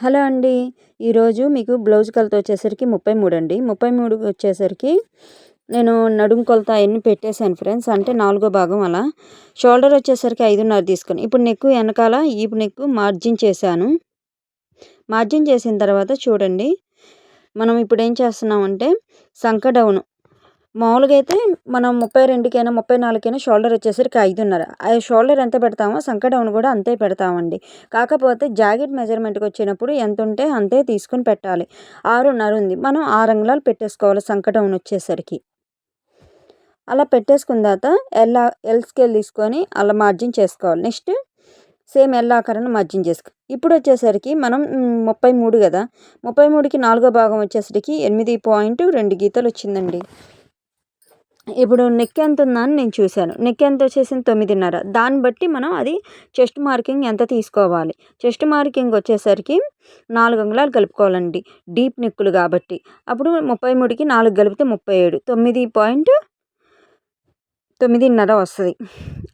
Hello అండి. ఈరోజు మీకు బ్లౌజ్ కొలత వచ్చేసరికి ముప్పై మూడు అండి. ముప్పై మూడు వచ్చేసరికి నేను నడుము కొలత అవన్నీ పెట్టేశాను ఫ్రెండ్స్? అంటే నాలుగో భాగం అలా. షోల్డర్ వచ్చేసరికి ఐదున్నర తీసుకొని ఇప్పుడు నెక్కు వెనకాల ఈ నెక్కు మార్జిన్ చేశాను. మార్జిన్ చేసిన తర్వాత చూడండి. మనం ఇప్పుడు ఏం చేస్తున్నామంటే సంక డౌన్. మామూలుగా అయితే మనం ముప్పై రెండుకైనా ముప్పై నాలుగుకైనా షోల్డర్ వచ్చేసరికి ఐదున్నర. ఆ షోల్డర్ ఎంత పెడతామో సంక కూడా అంతే పెడతామండి. కాకపోతే జాకెట్ మెజర్మెంట్కి వచ్చినప్పుడు ఎంత ఉంటే అంతే తీసుకొని పెట్టాలి. ఆరున్నర ఉంది. మనం ఆరు అంగుళాలు పెట్టేసుకోవాలి సంక వచ్చేసరికి. అలా పెట్టేసుకున్న తర్వాత ఎల్లా ఎల్ స్కేల్ తీసుకొని అలా మార్జిన్ చేసుకోవాలి. నెక్స్ట్ సేమ్ ఎల్లాకరను ఆకారాన్ని మార్జిన్ చేసుకో. ఇప్పుడు వచ్చేసరికి మనం ముప్పై మూడు కదా ముప్పై మూడుకి నాలుగో భాగం వచ్చేసరికి ఎనిమిది పాయింట్ రెండు గీతలు వచ్చిందండి ఇప్పుడు నెక్ ఎంత ఉందని నేను చూశాను. నెక్ ఎంత వచ్చేసింది? తొమ్మిదిన్నర. దాన్ని బట్టి మనం అది చెస్ట్ మార్కింగ్ ఎంత తీసుకోవాలి? చెస్ట్ మార్కింగ్ వచ్చేసరికి నాలుగు అంగుళాలు కలుపుకోవాలండి. డీప్ నెక్కులు కాబట్టి. అప్పుడు ముప్పై మూడుకి నాలుగు కలిపితే ముప్పై ఏడు. తొమ్మిది పాయింట్ తొమ్మిదిన్నర వస్తుంది.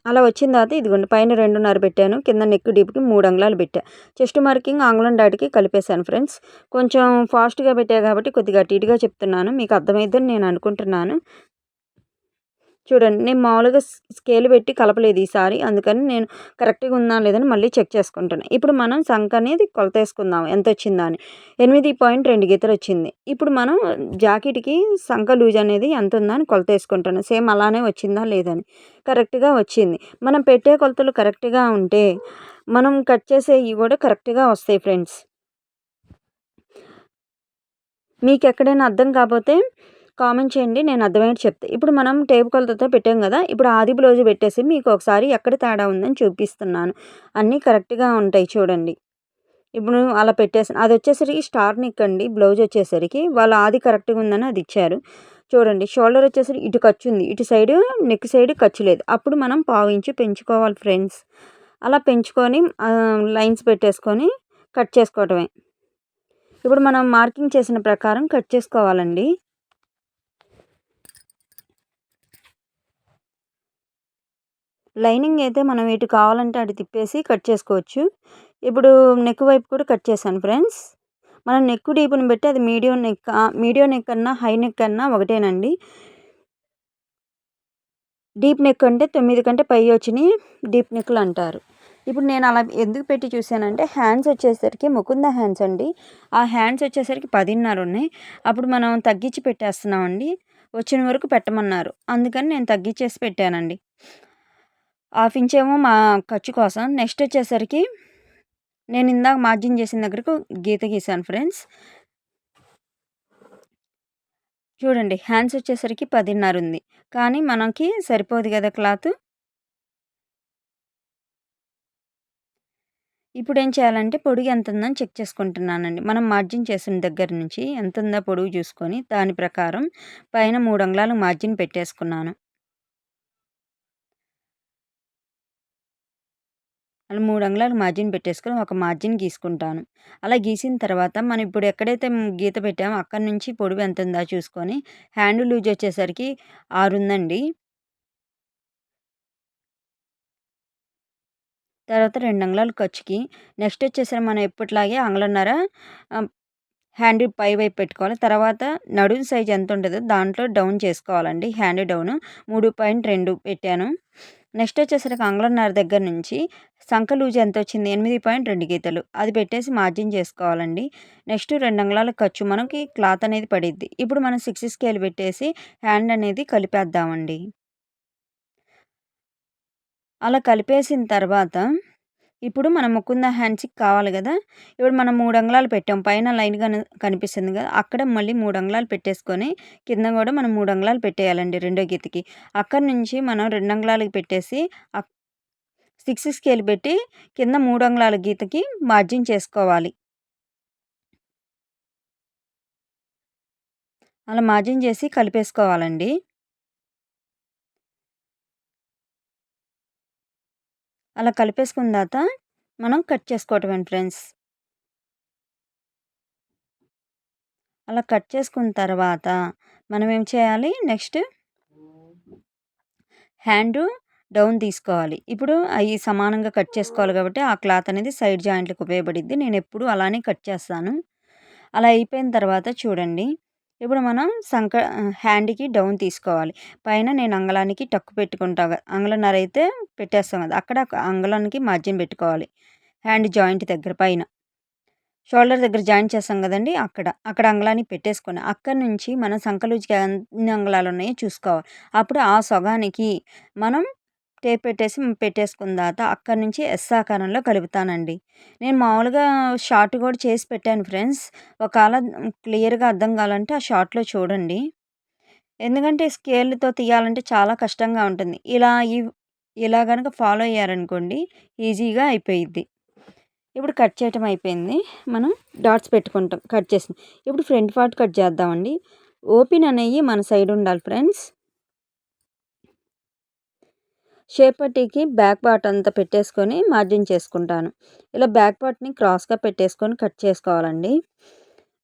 అలా వచ్చిన తర్వాత ఇదిగోండి పైన రెండున్నర పెట్టాను. కింద నెక్ డీప్కి మూడు అంగుళాలు పెట్టా. చెస్ట్ మార్కింగ్ ఆంగ్లం డాటికి కలిపేశాను ఫ్రెండ్స్. కొంచెం ఫాస్ట్గా పెట్టా కాబట్టి కొద్దిగా అటు ఇటుగా చెప్తున్నాను. మీకు అర్థమైందని నేను అనుకుంటున్నాను. చూడండి నేను మామూలుగా స్కేల్ పెట్టి కలపలేదు ఈసారి అందుకని నేను కరెక్ట్గా ఉందా లేదని మళ్ళీ చెక్ చేసుకుంటాను. ఇప్పుడు మనం సంఖ అనేది కొలత వేసుకుందాం ఎంత వచ్చిందా అని. ఎనిమిది పాయింట్ రెండు గీతలు వచ్చింది ఇప్పుడు మనం జాకెట్కి సంఖ లూజ్ అనేది ఎంత ఉందా అని కొలత వేసుకుంటాను సేమ్ అలానే వచ్చిందా లేదని కరెక్ట్గా వచ్చింది. మనం పెట్టే కొలతలు కరెక్ట్గా ఉంటే మనం కట్ చేసేవి కూడా కరెక్ట్గా వస్తాయి ఫ్రెండ్స్. మీకు ఎక్కడైనా అర్థం కాకపోతే కామెంట్ చేయండి నేను అర్థమయ్యేది చెప్తే. ఇప్పుడు మనం టేప్ కొలతతో పెట్టాం కదా ఇప్పుడు ఆది బ్లౌజ్ పెట్టేసి మీకు ఒకసారి ఎక్కడ తేడా ఉందని చూపిస్తున్నాను. అన్నీ కరెక్ట్గా ఉంటాయి చూడండి. ఇప్పుడు అలా పెట్టేసాను. అది వచ్చేసరికి స్టార్ నిక్ అండి బ్లౌజ్ వచ్చేసరికి. వాళ్ళ ఆది కరెక్ట్గా ఉందని అది ఇచ్చారు. చూడండి షోల్డర్ వచ్చేసరికి ఇటు ఖర్చు ఉంది. ఇటు సైడ్ నెక్ సైడ్ ఖర్చు లేదు. అప్పుడు మనం పావించి పెంచుకోవాలి ఫ్రెండ్స్. అలా పెంచుకొని లైన్స్ పెట్టేసుకొని కట్ చేసుకోవటమే. ఇప్పుడు మనం మార్కింగ్ చేసిన ప్రకారం కట్ చేసుకోవాలండి. లైనింగ్ అయితే మనం ఎటు కావాలంటే అటు తిప్పేసి కట్ చేసుకోవచ్చు. ఇప్పుడు నెక్ వైపు కూడా కట్ చేశాను ఫ్రెండ్స్. మనం నెక్ డీప్ని పెట్టి అది మీడియం నెక్ మీడియం నెక్ అన్నా హై నెక్ అన్నా ఒకటేనండి. డీప్ నెక్ అంటే తొమ్మిది కంటే పై వచ్చినాయి డీప్ నెక్లు అంటారు. ఇప్పుడు నేను అలా ఎందుకు పెట్టి చూశానంటే హ్యాండ్స్ వచ్చేసరికి ముకుంద హ్యాండ్స్ అండి. ఆ హ్యాండ్స్ వచ్చేసరికి పదిన్నర ఉన్నాయి. అప్పుడు మనం తగ్గించి పెట్టేస్తున్నామండి. వచ్చిన వరకు పెట్టమన్నారు. అందుకని నేను తగ్గించేసి పెట్టానండి. హాఫ్ ఇంచ్ ఏమో మా ఖర్చు కోసం. నెక్స్ట్ వచ్చేసరికి నేను ఇందాక మార్జిన్ చేసిన దగ్గరకు గీత గీసాను ఫ్రెండ్స్. చూడండి హ్యాండ్స్ వచ్చేసరికి పదిన్నర ఉంది. కానీ మనకి సరిపోదు కదా క్లాత్. ఇప్పుడు ఏం చేయాలంటే పొడుగు ఎంత ఉందని చెక్ చేసుకుంటున్నానండి. మనం మార్జిన్ చేసిన దగ్గర నుంచి ఎంత ఉందో పొడుగు చూసుకొని దాని ప్రకారం పైన మూడు అంగుళాలు మార్జిన్ పెట్టేసుకున్నాను. అలా మూడు అంగుళాలు మార్జిన్ పెట్టేసుకొని ఒక మార్జిన్ గీసుకుంటాను. అలా గీసిన తర్వాత మనం ఇప్పుడు ఎక్కడైతే గీత పెట్టామో అక్కడి నుంచి పొడవు ఎంత ఉందా చూసుకొని హ్యాండ్ లూజ్ వచ్చేసరికి ఆరు ఉందండి. తర్వాత రెండు అంగుళాలు ఖర్చుకి. నెక్స్ట్ వచ్చేసరికి మనం ఎప్పటిలాగే అంగుళన్నర హ్యాండ్ పై వైపు పెట్టుకోవాలి. తర్వాత నడుము సైజ్ ఎంత ఉంటుందో దాంట్లో డౌన్ చేసుకోవాలండి. హ్యాండ్ డౌన్ మూడు పాయింట్ రెండు పెట్టాను. నెక్స్ట్ వచ్చేసరికి అంగుళన్నర దగ్గర నుంచి సంఖ లూజ్ ఎంత వచ్చింది ఎనిమిది పాయింట్ రెండు గీతలు. అది పెట్టేసి మార్జిన్ చేసుకోవాలండి. నెక్స్ట్ రెండు అంగుళాల ఖర్చు మనకి క్లాత్ అనేది పడిద్ది. ఇప్పుడు మనం సిక్స్ స్కేల్ పెట్టేసి హ్యాండ్ అనేది కలిపేద్దామండి. అలా కలిపేసిన తర్వాత ఇప్పుడు మనం ముకుంద హ్యాండ్స్కి కావాలి కదా. ఇప్పుడు మనం మూడు అంగుళాలు పెట్టాం. పైన లైన్ కనిపిస్తుంది కదా. అక్కడ మళ్ళీ మూడు అంగుళాలు పెట్టేసుకొని కింద కూడా మనం మూడు అంగుళాలు పెట్టేయాలండి రెండో గీతకి. అక్కడి నుంచి మనం రెండు అంగుళాలకి పెట్టేసి సిక్స్ స్కేల్ పెట్టి కింద మూడు అంగుళాల గీతకి మార్జిన్ చేసుకోవాలి. అలా మార్జిన్ చేసి కలిపేసుకోవాలండి. అలా కలిపేసుకున్న తర్వాత మనం కట్ చేసుకోవటమే ఫ్రెండ్స్. అలా కట్ చేసుకున్న తర్వాత మనం ఏం చేయాలి? నెక్స్ట్ హ్యాండ్ డౌన్ తీసుకోవాలి. ఇప్పుడు అవి సమానంగా కట్ చేసుకోవాలి కాబట్టి ఆ క్లాత్ అనేది సైడ్ జాయింట్లకు ఉపయోగపడిద్ది. నేను ఎప్పుడు అలానే కట్ చేస్తాను. అలా అయిపోయిన తర్వాత చూడండి. ఇప్పుడు మనం సంక హ్యాండ్కి డౌన్ తీసుకోవాలి. పైన నేను అంగళానికి టక్కు పెట్టుకుంటా అంగళన్నర అయితే పెట్టేస్తాం కదా అక్కడ అంగళానికి మార్జిన్ పెట్టుకోవాలి. హ్యాండ్ జాయింట్ దగ్గర పైన. షోల్డర్ దగ్గర జాయిన్ చేస్తాం కదండి అక్కడ. అక్కడ అంగళాన్ని పెట్టేసుకొని అక్కడ నుంచి మనం సంకలూజికి ఎన్ని అంగళాలు ఉన్నాయో చూసుకోవాలి. అప్పుడు ఆ సొగానికి మనం టేప్ పెట్టేసి పెట్టేసుకున్న తర్వాత అక్కడి నుంచి ఎస్ ఆకారంలో కలుపుతానండి. నేను మామూలుగా షార్ట్ కూడా చేసి పెట్టాను ఫ్రెండ్స్. ఒకవేళ క్లియర్గా అర్థం కావాలంటే ఆ షార్ట్లో చూడండి. ఎందుకంటే స్కేల్తో తీయాలంటే చాలా కష్టంగా ఉంటుంది. ఇలా ఈ ఇలా కనుక ఫాలో అయ్యారనుకోండి ఈజీగా అయిపోయిద్ది. ఇప్పుడు కట్ చేయటం అయిపోయింది. మనం డాట్స్ పెట్టుకుంటాం కట్ చేసి. ఇప్పుడు ఫ్రంట్ పార్ట్ కట్ చేద్దామండి. ఓపెన్ అనేవి మన సైడ్ ఉండాలి ఫ్రెండ్స్. షేపటికి బ్యాక్ పార్ట్ అంతా పెట్టేసుకొని మార్జిన్ చేసుకుంటాను. ఇలా బ్యాక్ పార్ట్ని క్రాస్గా పెట్టేసుకొని కట్ చేసుకోవాలండి.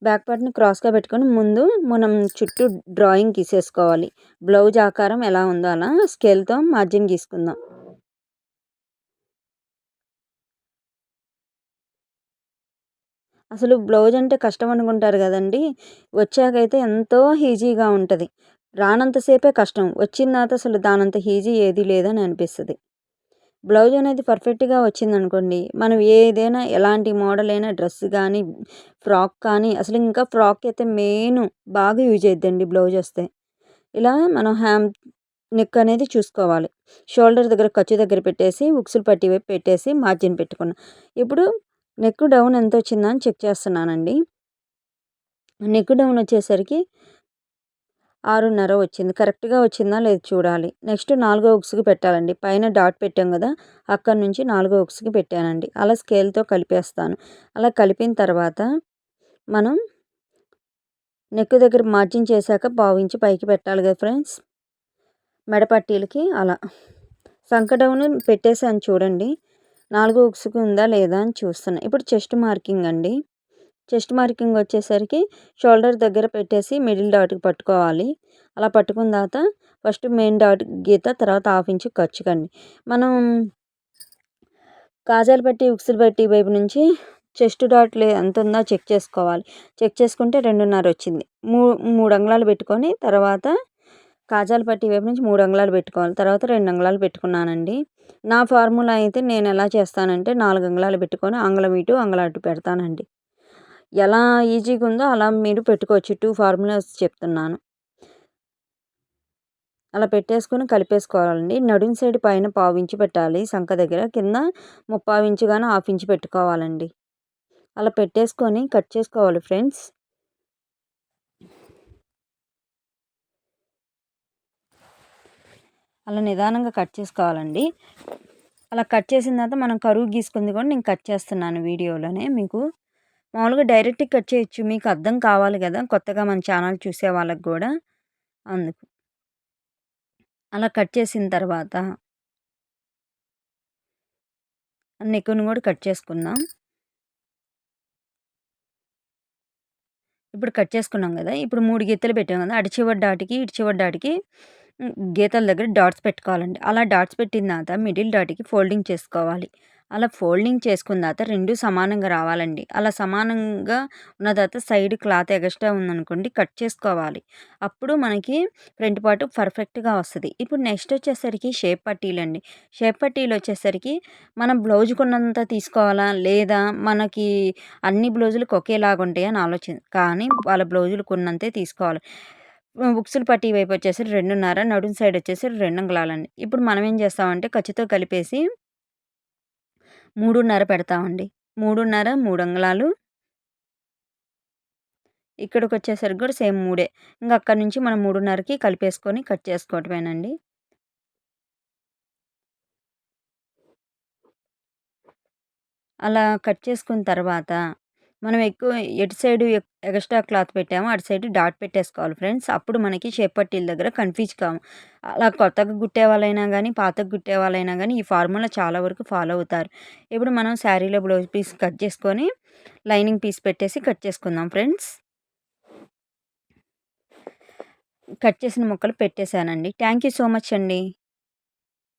బ్యాక్ పార్ట్ని క్రాస్గా పెట్టుకొని ముందు మనం చుట్టూ డ్రాయింగ్ గీసేసుకోవాలి. బ్లౌజ్ ఆకారం ఎలా ఉందో అలా స్కేల్తో మార్జిన్ గీసుకుందాం. అసలు బ్లౌజ్ అంటే కష్టం అనుకుంటారు కదండి. వచ్చాకైతే ఎంతో ఈజీగా ఉంటుంది. రానంతసేపే కష్టం. వచ్చిందాత అసలు దానంత ఈజీ ఏది లేదని అనిపిస్తుంది. బ్లౌజ్ అనేది పర్ఫెక్ట్గా వచ్చిందనుకోండి మనం ఏదైనా ఎలాంటి మోడల్ అయినా డ్రెస్ కానీ ఫ్రాక్ కానీ అసలు ఇంకా ఫ్రాక్ అయితే మెయిన్ బాగా యూజ్ అవుతుందండి బ్లౌజ్ వస్తే. ఇలా మనం హ్యామ్ నెక్ అనేది చూసుకోవాలి. షోల్డర్ దగ్గర ఖర్చు దగ్గర పెట్టేసి ఉక్సులు పట్టి వైపు పెట్టేసి మార్జిన్ పెట్టుకున్నాం. ఇప్పుడు నెక్ డౌన్ ఎంత వచ్చిందని చెక్ చేస్తున్నానండి. నెక్ డౌన్ వచ్చేసరికి ఆరున్నర వచ్చింది. కరెక్ట్గా వచ్చిందా లేదు చూడాలి. నెక్స్ట్ నాలుగో ఉక్స్కి పెట్టాలండి. పైన డాట్ పెట్టాం కదా అక్కడ నుంచి నాలుగో ఉక్స్కి పెట్టానండి. అలా స్కేల్తో కలిపేస్తాను. అలా కలిపిన తర్వాత మనం నెక్ దగ్గర మార్జిన్ చేశాక పావించి పైకి పెట్టాలి కదా ఫ్రెండ్స్. మెడపట్టీలకి అలా. సంక పెట్టేసాను చూడండి. నాలుగో ఉక్సుకు ఉందా లేదా అని చూస్తున్నా. ఇప్పుడు చెస్ట్ మార్కింగ్ అండి. చెస్ట్ మార్కింగ్ వచ్చేసరికి షోల్డర్ దగ్గర పెట్టేసి మిడిల్ డాట్కి పట్టుకోవాలి. అలా పట్టుకున్న తర్వాత ఫస్ట్ మెయిన్ డాట్ గీత తర్వాత హాఫ్ ఇంచ్ ఖర్చుకండి మనం కాజాలు పెట్టి ఉక్సులు పెట్టి వైపు నుంచి చెస్ట్ డాట్లు ఎంత ఉందో చెక్ చేసుకోవాలి. చెక్ చేసుకుంటే రెండున్నర వచ్చింది. మూ మూడు అంగుళాలు పెట్టుకొని తర్వాత కాజాలు పట్టి వైపు నుంచి మూడు అంగుళాలు పెట్టుకోవాలి. తర్వాత రెండు అంగుళాలు పెట్టుకున్నానండి. నా ఫార్ములా అయితే నేను ఎలా చేస్తానంటే నాలుగు అంగుళాలు పెట్టుకొని అంగుళం ఇటు అంగుళం అటు పెడతానండి. ఎలా ఈజీగా ఉందో అలా మీరు పెట్టుకోవచ్చు. టూ ఫార్ములాస్ చెప్తున్నాను. అలా పెట్టేసుకొని కలిపేసుకోవాలండి. నడుం సైడ్ పైన పావు ఇంచు పెట్టాలి. సంఖ దగ్గర కింద ముప్పావు ఇంచు కానీ హాఫ్ ఇంచు పెట్టుకోవాలండి. అలా పెట్టేసుకొని కట్ చేసుకోవాలి ఫ్రెండ్స్. అలా నిదానంగా కట్ చేసుకోవాలండి. అలా కట్ చేసిన తర్వాత మనం కరువు గీసుకుంది కూడా నేను కట్ చేస్తున్నాను వీడియోలోనే మీకు. మామూలుగా డైరెక్ట్ కట్ చేయొచ్చు. మీకు అర్థం కావాలి కదా! కొత్తగా మన ఛానల్ చూసే వాళ్ళకి కూడా. అందుకు. అలా కట్ చేసిన తర్వాత నెక్కును కూడా కట్ చేసుకుందాం. ఇప్పుడు కట్ చేసుకున్నాం కదా! ఇప్పుడు మూడు గీతలు పెట్టాం కదా! అడిచివడ్ చివరి డాటికి ఇటు చివరి డాటికి గీతల దగ్గర డాట్స్ పెట్టుకోవాలండి. అలా డాట్స్ పెట్టిన తర్వాత మిడిల్ డాట్కి ఫోల్డింగ్ చేసుకోవాలి. అలా ఫోల్డింగ్ చేసుకున్న తర్వాత రెండు సమానంగా రావాలండి. అలా సమానంగా ఉన్న తర్వాత సైడ్ క్లాత్ ఎగస్ట్రా ఉందనుకోండి కట్ చేసుకోవాలి. అప్పుడు మనకి ఫ్రంట్ పార్ట్ పర్ఫెక్ట్గా వస్తుంది. ఇప్పుడు నెక్స్ట్ వచ్చేసరికి షేప్ పట్టీలు అండి షేప్ పట్టీలు వచ్చేసరికి మనం బ్లౌజ్ కొన్నంత తీసుకోవాలా? లేదా మనకి అన్ని బ్లౌజులకు ఒకేలాగా ఉంటాయి? అని ఆలోచన. కానీ వాళ్ళ బ్లౌజులు కొన్నంతే తీసుకోవాలి. బుక్స్లు పట్టి వైపు వచ్చేసి రెండున్నర నడుం సైడ్ వచ్చేసి రెండు అంగుళాలండి. ఇప్పుడు మనం ఏం చేస్తామంటే ఖర్చుతో కలిపేసి మూడున్నర పెడతామండి. మూడున్నర మూడు అంగుళాలు ఇక్కడికి వచ్చేసరికి కూడా సేమ్ మూడే. ఇంకా అక్కడి నుంచి మనం మూడున్నరకి కలిపేసుకొని కట్ చేసుకోవటమేనండి. అలా కట్ చేసుకున్న తర్వాత మనం ఎక్కువ ఎటు సైడ్ ఎక్స్ట్రా క్లాత్ పెట్టామో అటు సైడ్ డాట్ పెట్టేసుకోవాలి ఫ్రెండ్స్. అప్పుడు మనకి షేప్ పట్టీల దగ్గర కన్ఫ్యూజ్ కాము. అలా కొత్తగా గుట్టే వాళ్ళైనా కానీ పాతకు కుట్టే వాళ్ళైనా కానీ ఈ ఫార్ములా చాలా వరకు ఫాలో అవుతారు. ఇప్పుడు మనం శారీలో బ్లౌజ్ పీస్ కట్ చేసుకొని లైనింగ్ పీస్ పెట్టేసి కట్ చేసుకుందాం ఫ్రెండ్స్. కట్ చేసిన ముక్కలు పెట్టేశానండి. థ్యాంక్ యూ సో మచ్ అండి.